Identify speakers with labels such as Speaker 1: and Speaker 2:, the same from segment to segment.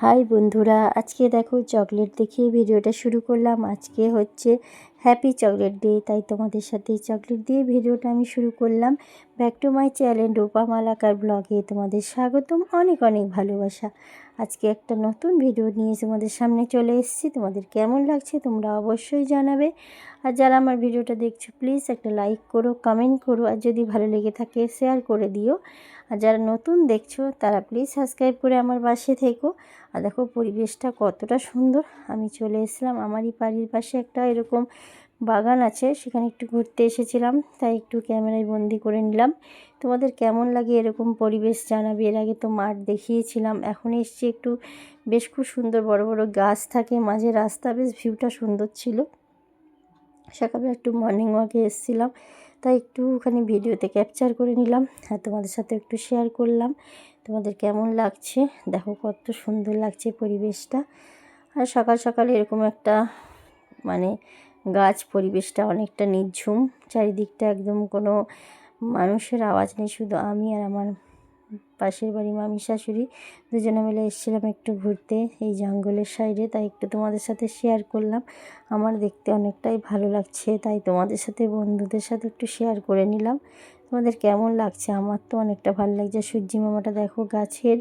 Speaker 1: High বন্ধুরা, আজকে দেখো চকলেট দেখিয়ে ভিডিওটা শুরু করলাম। আজকে হচ্ছে হ্যাপি চকলেট ডে তাই তোমাদের সাথে চকলেট দিয়ে ভিডিওটা আমি শুরু করলাম। Back to my channel Rupa Malakar ব্লগে তোমাদের স্বাগতম। অনেক অনেক ভালোবাসা। আজকে একটা নতুন ভিডিও নিয়ে তোমাদের সামনে চলে এসেছি। তোমাদের কেমন লাগছে তোমরা অবশ্যই জানাবে। আর যারা আমার ভিডিওটা দেখছ প্লিজ একটা লাইক করো কমেন্ট করো, আর যদি ভালো লেগে থাকে শেয়ার করে দিও। আর যারা নতুন দেখছ, তারা প্লিজ সাবস্ক্রাইব করে আমার পাশে থেকো। আর দেখো, পরিবেশটা কতটা সুন্দর। আমি চলে এসলাম আমারই বাড়ির পাশে একটা এরকম বাগান আছে, সেখানে একটু ঘুরতে এসেছিলাম, তাই একটু ক্যামেরায় বন্দি করে নিলাম। তোমাদের কেমন লাগে এরকম পরিবেশ জানাবে? এর আগে তো মাঠ দেখিয়েছিলাম, এখন এসছি একটু বেশ খুব সুন্দর বড় বড় গাছ থাকে, মাঝে রাস্তা, বেশ ভিউটা সুন্দর ছিল। সকালে একটু মর্নিং ওয়াকে এসেছিলাম, তাই একটুখানি ভিডিওতে ক্যাপচার করে নিলাম আর তোমাদের সাথে একটু শেয়ার করলাম। তোমাদের কেমন লাগছে? দেখো কত সুন্দর লাগছে পরিবেশটা। আর সকাল সকাল এরকম একটা মানে গাছ পরিবেশটা অনেকটা নির্ঝুম, চারিদিকটা একদম কোনো মানুষের আওয়াজ নেই, শুধু আমি আর আমার পাশের বাড়ি মামি শাশুড়ি দুজনে মিলে এসেছিলাম একটু ঘুরতে এই জঙ্গলের সাইডে, তাই একটু তোমাদের সাথে শেয়ার করলাম। আমার দেখতে অনেকটাই ভালো লাগছে, তাই তোমাদের সাথে বন্ধুদের সাথে একটু শেয়ার করে নিলাম। তোমাদের কেমন লাগছে? আমার তো অনেকটা ভালো লাগছে। সূর্যি মামাটা দেখো গাছের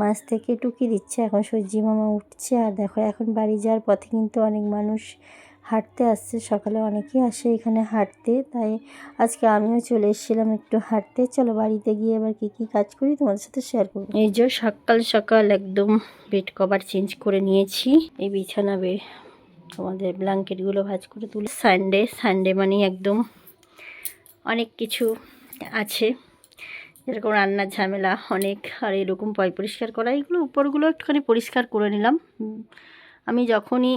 Speaker 1: মাছ থেকে টুকি দিচ্ছে, এখন সূর্যি মামা উঠছে। আর দেখো, এখন বাড়ি যাওয়ার পথে কিন্তু অনেক মানুষ হাঁটতে আসছে। সকালে অনেকেই আসে এখানে হাঁটতে, তাই আজকে আমিও চলে এসেছিলাম একটু হাঁটতে। চলো বাড়িতে গিয়ে এবার কী কী কাজ করি তোমাদের সাথে শেয়ার করব। এই যে সকাল সকাল একদম বেড কভার চেঞ্জ করে নিয়েছি। এই বিছানা বে তোমাদের ব্ল্যাঙ্কেটগুলো ভাজ করে তুলে সানডে সানডে মানে একদম অনেক কিছু আছে। যেরকম রান্নার ঝামেলা অনেক, আর এরকম পয় পরিষ্কার করা, এগুলো উপরগুলো একটুখানি পরিষ্কার করে নিলাম। আমি যখনই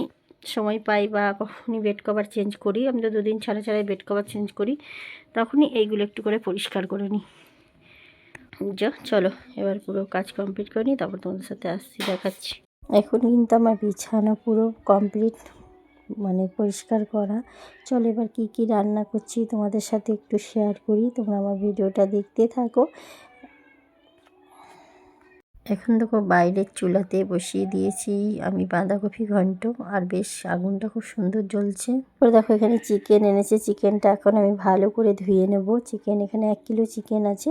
Speaker 1: সময় পাই বা কখনই বেড কভার চেঞ্জ করি, আমি তো দুদিন ছাড়া ছাড়াই বেড কভার চেঞ্জ করি, তখনই এইগুলো একটু করে পরিষ্কার করে নিই। যা, চলো, এবার পুরো কাজ কমপ্লিট করে নিই, তারপর তোমাদের সাথে আসছি, দেখাচ্ছি। এখন কিন্তু আমার বিছানা পুরো কমপ্লিট মানে পরিষ্কার করা। চলো, এবার কী কী রান্না করছি তোমাদের সাথে একটু শেয়ার করি, তোমরা আমার ভিডিওটা দেখতে থাকো। এখন দেখো বাইরের চুলাতে বসিয়ে দিয়েছি আমি বাঁধাকপি ঘন্ট আর বেশ আগুনটা খুব সুন্দর জ্বলছে। পরে দেখো এখানে চিকেন এনেছে, চিকেনটা এখন আমি ভালো করে ধুয়ে নেব। চিকেন এখানে এক কিলো চিকেন আছে।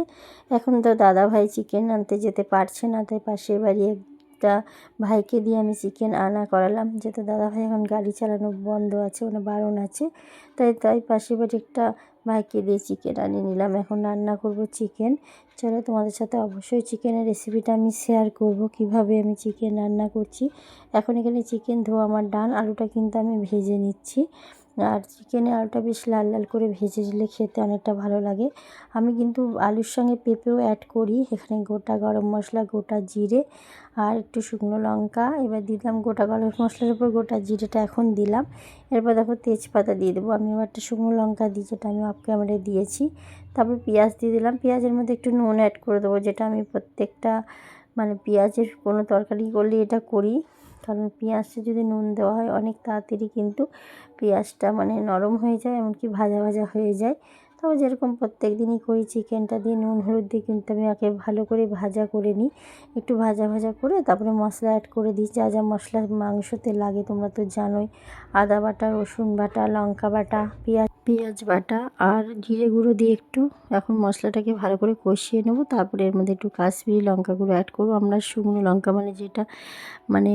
Speaker 1: এখন তো দাদা ভাই চিকেন আনতে যেতে পারছে না, তাই পাশের বাড়ি একটা ভাইকে দিয়ে আমি চিকেন আনা করালাম। যেহেতু দাদা ভাই এখন গাড়ি চালানো বন্ধ আছে, ওখানে বারণ আছে, তাই তাই পাশের বাড়ি একটা ভাইকে দিয়ে চিকেন আনিয়ে নিলাম। এখন রান্না করব চিকেন চলো তোমাদের সাথে অবশ্যই চিকেনের রেসিপিটা আমি শেয়ার করব, কীভাবে আমি চিকেন রান্না করছি। এখন এখানে চিকেন ধোয়া আমার ডান, আলুটা কিন্তু আমি ভেজে নিচ্ছি। আর চিকেনে আলুটা বেশ লাল লাল করে ভেজে দিলে খেতে অনেকটা ভালো লাগে। আমি কিন্তু আলুর সঙ্গে পেঁপেও অ্যাড করি। এখানে গোটা গরম মশলা, গোটা জিরে আর একটু শুকনো লঙ্কা। এবার দিলাম গোটা গরম মশলার উপর গোটা জিরেটা এখন দিলাম। এরপর দেখো তেজপাতা দিয়ে দেবো। আমি এবার একটা শুকনো লঙ্কা দিই, যেটা আমি অফ ক্যামেরায় দিয়েছি। তারপর পেঁয়াজ দিয়ে দিলাম। পেঁয়াজের মধ্যে একটু নুন অ্যাড করে দেবো, যেটা আমি প্রত্যেকটা মানে পেঁয়াজের কোনো তরকারি করলে এটা করি। কারণ পেঁয়াজটা যদি নুন দেওয়া হয়, অনেক তাড়াতাড়ি কিন্তু পেঁয়াজটা মানে নরম হয়ে যায়, এমনকি ভাজা ভাজা হয়ে যায়। তাও যেরকম প্রত্যেক দিনই করি, চিকেনটা দিয়ে নুন, হলুদ দিয়ে কিন্তু আমি আগে ভালো করে ভাজা করে নিই। একটু ভাজা ভাজা করে তারপরে মশলা অ্যাড করে দিই। যা যা মশলা মাংসতে লাগে তোমরা তো জানোই। আদা বাটা, রসুন বাটা, লঙ্কা বাটা, পেঁয়াজ পেঁয়াজ বাটা আর জিরে গুঁড়ো দিয়ে একটু এখন মশলাটাকে ভালো করে কষিয়ে নেব। তারপরে এর মধ্যে একটু কাশ্মীরি লঙ্কা গুঁড়ো অ্যাড করব। আমরা শুকনো লঙ্কা মানে যেটা মানে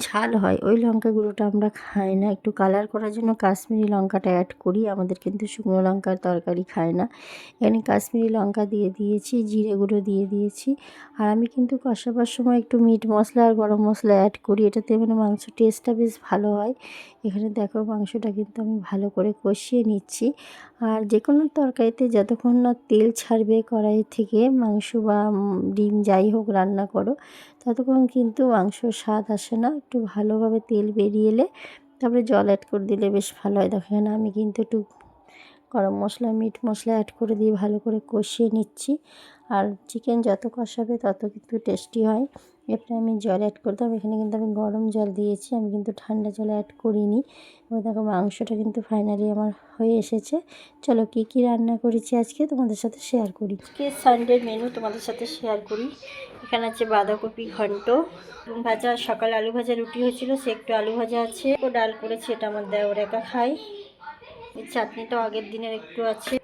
Speaker 1: ঝাল হয়। ওই লঙ্কা গুঁড়োটা আমরা খাই না। একটু কালার করার জন্য কাশ্মীরি লঙ্কাটা অ্যাড করি। আমাদের কিন্তু শুকনো লঙ্কার তরকারি খায় না। এখানে কাশ্মীরি লঙ্কা দিয়ে দিয়েছি, জিরে গুঁড়ো দিয়ে দিয়েছি। আর আমি কিন্তু কষাবার সময় একটু মিট মশলা আর গরম মশলা অ্যাড করি। এটাতে মানে মাংস টেস্টটা বেশ ভালো হয়। এখানে দেখো মাংসটা কিন্তু আমি ভালো করে কষিয়ে নিচ্ছি। আর যে কোনো তরকারিতে যতক্ষণ না তেল ছাড়বে কড়াই থেকে, মাংস বা ডিম যাই হোক রান্না করো ততক্ষণ কিন্তু মাংসর স্বাদ আসে না। একটু ভালোভাবে তেল বেরিয়ে এলে তারপরে জল অ্যাড করে দিলে বেশ ভালো হয়। দেখো এখানে আমি কিন্তু একটু গরম মশলা, মিট মশলা অ্যাড করে দিয়ে ভালো করে কষিয়ে নিচ্ছি। আর চিকেন যত কষাবে তত কিন্তু টেস্টি হয়। এরপরে আমি জল অ্যাড করতাম এখানে কিন্তু আমি গরম জল দিয়েছি। আমি কিন্তু ঠান্ডা জল অ্যাড করিনি। এবার দেখো মাংসটা কিন্তু ফাইনালি আমার হয়ে এসেছে। চলো কী কী রান্না করেছি আজকে তোমাদের সাথে শেয়ার করি। আজকে সানডের মেনু তোমাদের সাথে শেয়ার করি। এখানে আছে বাঁধাকপি ঘন্ট ভাজা, সকাল আলু ভাজা রুটি হয়েছিল, সে একটু আলু ভাজা আছে। ও ডাল করেছে, এটা আমার দেওর একা খাই। এই চাটনিটাও আগের দিনের একটু আছে।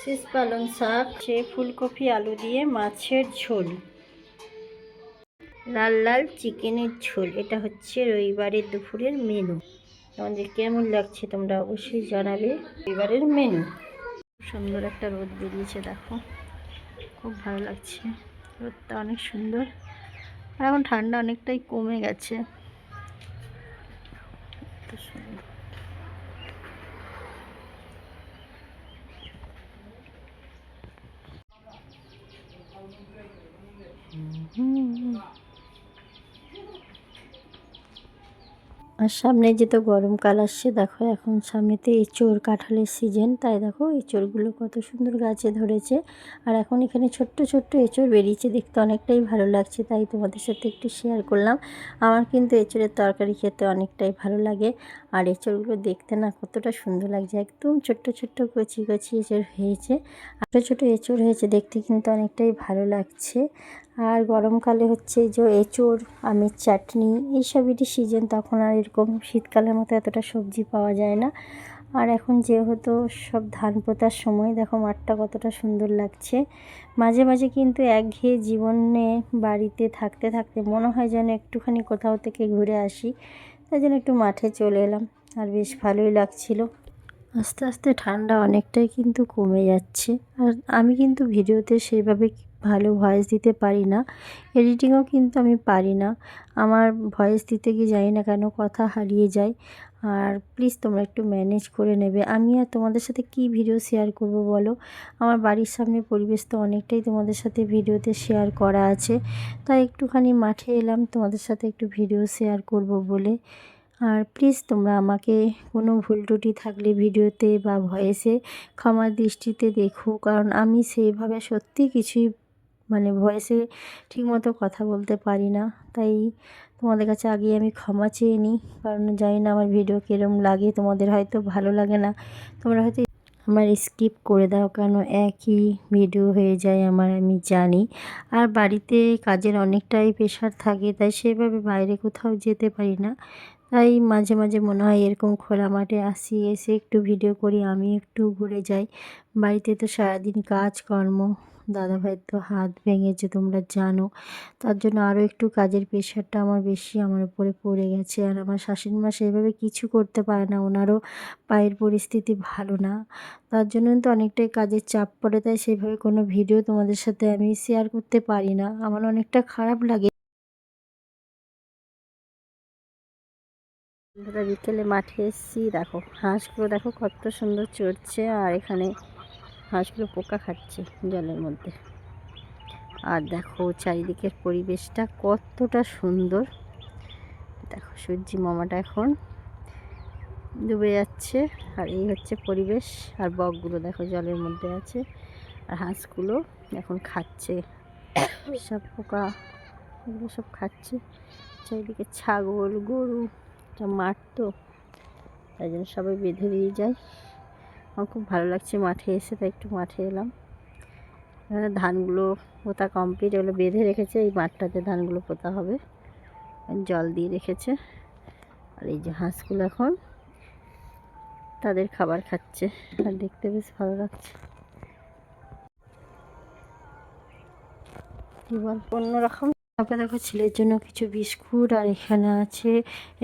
Speaker 1: শীষ পালং শাক, সে ফুলকপি, আলু দিয়ে মাছের ঝোল। লাল লাল চিকেনের ঝোল, এটা হচ্ছে রবিবারের দুপুরের মেনু তোমাদের কেমন লাগছে তোমরা অবশ্যই জানাবে রবিবারের মেনু সুন্দর একটা রোদ বেরিয়েছে, দেখো। খুব ভালো লাগছে। রোদটা অনেক সুন্দর। আর এখন ঠান্ডা অনেকটাই কমে গেছে। আর সামনে যে তো গরমকাল আসছে, দেখো এখন সামনেতে এঁচোড় কাঁঠালের সিজন তাই দেখো এঁচোড়গুলো কত সুন্দর গাছে ধরেছে। আর এখন এখানে ছোট্ট ছোট্ট এঁচোড় বেরিয়েছে, দেখতে অনেকটাই ভালো লাগছে, তাই তোমাদের সাথে একটু শেয়ার করলাম। আমার কিন্তু এঁচোড়ের তরকারি খেতে অনেকটাই ভালো লাগে, আর এঁচোড়গুলো দেখতে না কতটা সুন্দর লাগছে, একদম ছোট্ট ছোট্ট কচি কচি এঁচোড় হয়েছে। ছোটো ছোটো এঁচোড় হয়েছে, দেখতে কিন্তু অনেকটাই ভালো লাগছে। আর গরমকালে হচ্ছে যে এঁচোড়, আমের চাটনি এইসবেরই সিজন তখন আর এরকম শীতকালের মতো এতটা সবজি পাওয়া যায় না। আর এখন যেহেতু সব ধান পোতার সময়, দেখো মাঠটা কতটা সুন্দর লাগছে। মাঝে মাঝে কিন্তু একঘেয়ে জীবনে বাড়িতে থাকতে থাকতে মনে হয় যেন একটুখানি কোথাও থেকে ঘুরে আসি, তাই জন্য একটু মাঠে চলে এলাম। আর বেশ ভালোই লাগছিল। আস্তে আস্তে ঠান্ডা অনেকটাই কিন্তু কমে যাচ্ছে। আর আমি কিন্তু ভিডিওতে সেইভাবে ভালো ভয়েস দিতে পারি না। এডিটিংও কিন্তু আমি পারি না। আমার ভয়েস দিতে গিয়ে জানি না কেন কথা হারিয়ে যায়। আর প্লিজ তোমরা একটু ম্যানেজ করে নেবে। আমি আর তোমাদের সাথে কি ভিডিও শেয়ার করব বলো? আমার বাড়ির সামনে পরিবেশ তো অনেকটাই তোমাদের সাথে ভিডিওতে শেয়ার করা আছে। তাই একটুখানি মাঠে এলাম। তোমাদের সাথে একটু ভিডিও শেয়ার করব বলে। আর প্লিজ তোমরা আমাকে কোনো ভুল ত্রুটি থাকলে ভিডিওতে বা ভয়েসে ক্ষমার দৃষ্টিতে দেখো। কারণ আমি সেইভাবে সত্যি কিছুই মানে ভয়েসে ঠিকমতো কথা বলতে পারি না। তাই তোমাদের কাছে আগে আমি ক্ষমা চেয়ে নিই। কারণ জানি না আমার ভিডিও কীরম লাগে। তোমাদের হয়তো ভালো লাগে না। তোমরা হয়তো আমার স্কিপ করে দাও কেন একই ভিডিও হয়ে যায় আমার, আমি জানি। আর বাড়িতে কাজের অনেকটাই প্রেশার থাকে, তাই সেভাবে বাইরে কোথাও যেতে পারি না। তাই মাঝে মাঝে মনে হয় এরকম খোলা মাঠে আসি, এসে একটু ভিডিও করি, আমি একটু ঘুরে যাই। বাড়িতে তো সারাদিন কাজকর্ম। দাদাভাইয়ের তো হাত ভেঙেছে তোমরা জানো, তার জন্য আরও একটু কাজের প্রেশারটা আমার বেশি, আমার উপরে পড়ে গেছে। আর আমার শাশুড়ি মা সেভাবে কিছু করতে পারে না, ওনারও পায়ের পরিস্থিতি ভালো না। তার জন্য কিন্তু অনেকটাই কাজের চাপ পড়ে, তাই সেভাবে কোনো ভিডিও তোমাদের সাথে আমি শেয়ার করতে পারি না। আমার অনেকটা খারাপ লাগে। বন্ধুরা বিকেলে মাঠে এসেছি, দেখো হাঁসগুলো দেখো কত সুন্দর চড়ছে, আর এখানে হাঁসগুলো পোকা খাচ্ছে জলের মধ্যে। আর দেখো চারিদিকের পরিবেশটা কতটা সুন্দর। দেখো সূর্যি মামাটা এখন ডুবে যাচ্ছে। আর এই হচ্ছে পরিবেশ। আর বকগুলো দেখো জলের মধ্যে আছে। আর হাঁসগুলো এখন খাচ্ছে। সব পোকা, এগুলো সব খাচ্ছে। চারিদিকে ছাগল, গরু মাঠ তো। তাই জন্য সবাই বেঁধে দিয়ে যায়। আমার খুব ভালো লাগছে। মাঠে এসে তাই একটু মাঠে এলাম। এখানে ধানগুলো পোতা কমপ্লিট এগুলো বেঁধে রেখেছে। এই মাঠটাতে ধানগুলো পোতা হবে। জল দিয়ে রেখেছে। আর এই যে হাঁসগুলো এখন তাদের খাবার খাচ্ছে। আর দেখতে বেশ ভালো লাগছে। এবার অন্যরকম। তারপরে দেখো ছেলের জন্য কিছু বিস্কুট আর এখানে আছে।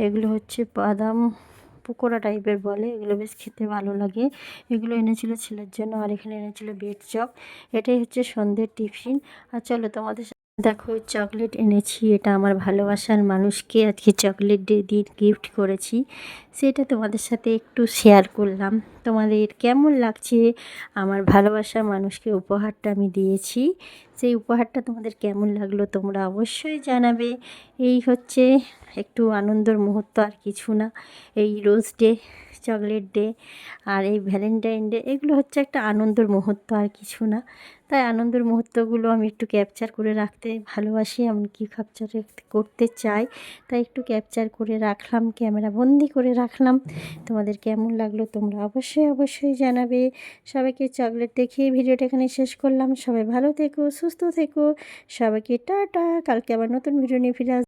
Speaker 1: এগুলো হচ্ছে বাদাম। পকোড়া টাইপের বলে, এগুলো বেশ খেতে ভালো লাগে। এগুলো এনেছিল ছেলের জন্য আর এখানে এনেছিল বেড চপ। এটাই হচ্ছে সন্ধ্যের টিফিন। আর চলো তোমাদের দেখো চকলেট এনেছি, এটা আমার ভালোবাসার মানুষকে আজকে চকলেট ডে দিয়ে গিফট করেছি। সেটা তোমাদের সাথে একটু শেয়ার করলাম। তোমাদের কেমন লাগছে আমার ভালোবাসার মানুষকে উপহারটা আমি দিয়েছি? সেই উপহারটা তোমাদের কেমন লাগল তোমরা অবশ্যই জানাবে। এই হচ্ছে একটু আনন্দের মুহূর্ত, আর কিছু না। এই রোজ ডে চকলেট ডে আর এই ভ্যালেন্টাইন ডে এগুলো হচ্ছে একটা আনন্দের মুহূর্ত, আর কিছু না। তাই আনন্দের মুহূর্তগুলো আমি একটু ক্যাপচার করে রাখতে ভালোবাসি, এমনকি ক্যাপচার করতে চাই। তাই একটু ক্যাপচার করে রাখলাম ক্যামেরা বন্দি করে রাখলাম। তোমাদের কেমন লাগল তোমরা অবশ্যই অবশ্যই জানাবে। সবাইকে চকলেট দেখিয়ে ভিডিওটা এখানে শেষ করলাম। সবাই ভালো থেকো, সুস্থ থেকো। সবাইকে টাটা, কালকে আবার নতুন ভিডিও নিয়ে ফিরে